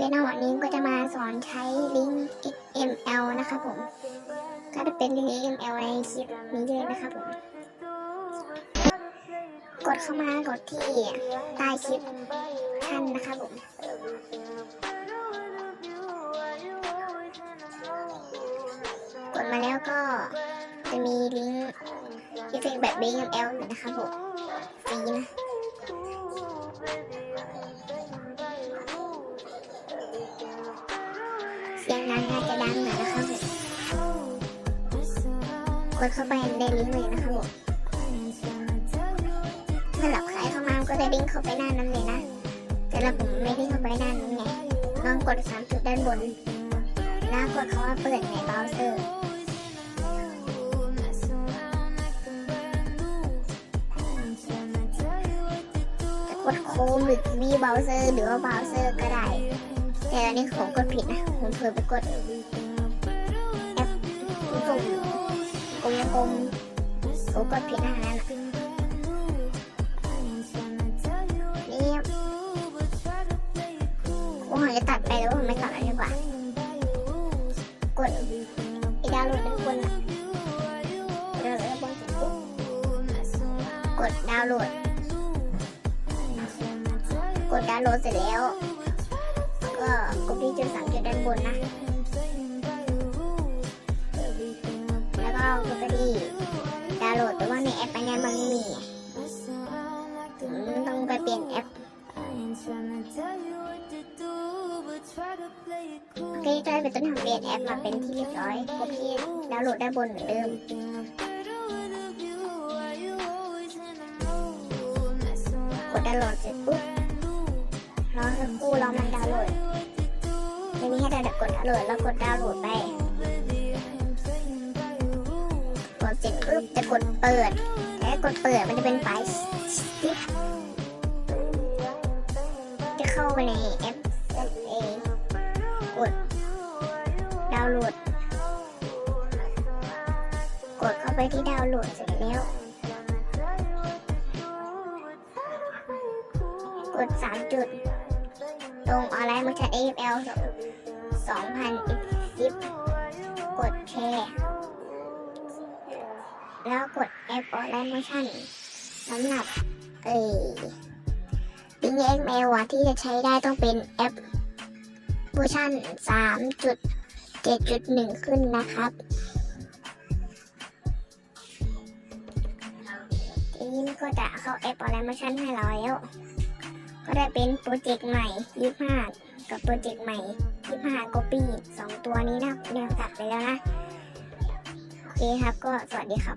เคนะวันนี้ก็จะมาสอนใช้ลิงก์ XML นะครับผม ก็จะเป็นลิงก์ XML ในคลิปนี้เลยนะครับผม กดเข้ามากดที่ใต้คลิปท่านนะครับผม กดมาแล้วก็จะมีลิงก์ที่เป็นแบบ XML อยู่นะครับผมฟรีนะ สียงดังน่าจะดังหน่อยนะครับผมกดเข้าไปในลิงก์เลยนะครับผมถ้าหลับใครเข้ามาก็จะลิงเข้าไปหน้านั้นเลยนะ แต่เราผมไม่ได้เข้าไปหน้านั้นไงลองกดสามจุดด้านบน แล้วกดคำว่าเปิดในเบราว์เซอร์จะกดโคมหรือวีเบราว์เซอร์หรือว่าเบราว์เซอร์ก็ได้ แต่อันนี้ผมกดผิดนะผมเผลอไปกดแอปสุ่มกลมกลมผมกดผิดนะฮะนี่ผมอาจจะตัดไปแล้วผมไม่ตัดแล้วดีกว่ากดไอ้ดาวโหลดด้านบนน่ะดาวน์โหลดด้านบนเสร็จปุ๊บกดดาวโหลด กดดาวโหลดเสร็จแล้ว ก็กดที่จุดสามจุดด้านบนนะ แล้วก็กดไปที่ดาวน์โหลดแต่ว่าในแอปอันเนี้มันไม่มีอืมต้องไปเปลี่ยนแอปโอเคก็เลยเป็นต้นทำเปลี่ยนแอปมาเป็นที่เรียบร้อยกดที่ดาวน์โหลดด้านบนเหมือนเดิมกดดาวน์โหลดเสร็จ กดดาวน์โหลดแล้วกดดาวน์โหลดไปกดเสร็จปุ๊บจะกดเปิดแล้วกดเปิดมันจะเป็นไฟล์ซิปจะเข้าไปในแอปเอกดดาวน์โหลด กดเข้าไปที่ดาวน์โหลดเสร็จแล้ว กดสามจุด ตรงออนไลน์มาชัด AFL สองพันสิบกดแชร์ แล้วกดแอปออนไลน์โมชั่นสำหรับ เอ้ยลิงก์ XML อะที่จะใช้ได้ต้องเป็นแอปเวอร์ชันสามจุดเจ็ดจุดหนึ่งขึ้นนะครับทีนี้มันก็จะเข้าแอปออนไลน์โมชั่นให้เราแล้ว ก็ได้เป็นโปรเจกต์ใหม่25กับโปรเจกต์ใหม่ 25 copy สองตัวนี้นะเนี่ยตัดไปแล้วนะ โอเคครับก็สวัสดีครับ